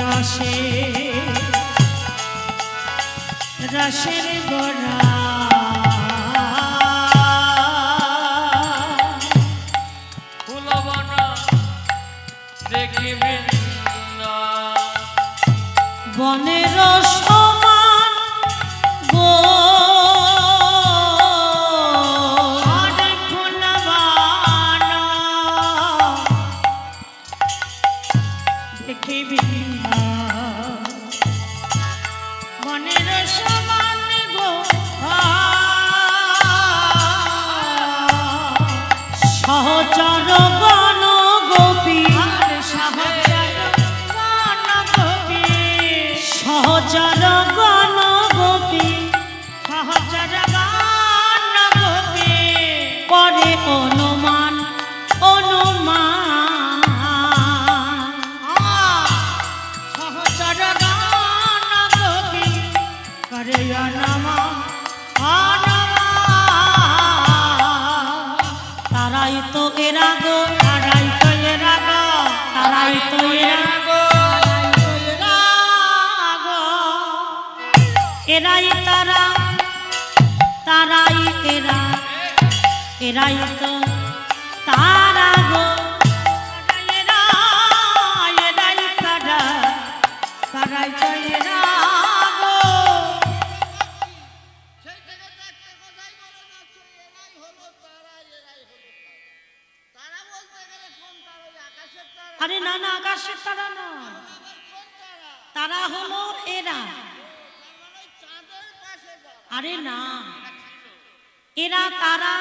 রসে। রসের গোড়া দেখিবেন বনের সমান বনের সমান সহচর সহচর গণ গোপী সহচর গণ গোপী সহচর তারাই তো এরা গো এরা গো তারাই তো এরা তারা তারাই এরা এরাই তো আরে না না আকাশের তারা না তারা? হলো এরা। আরে না এরা তারা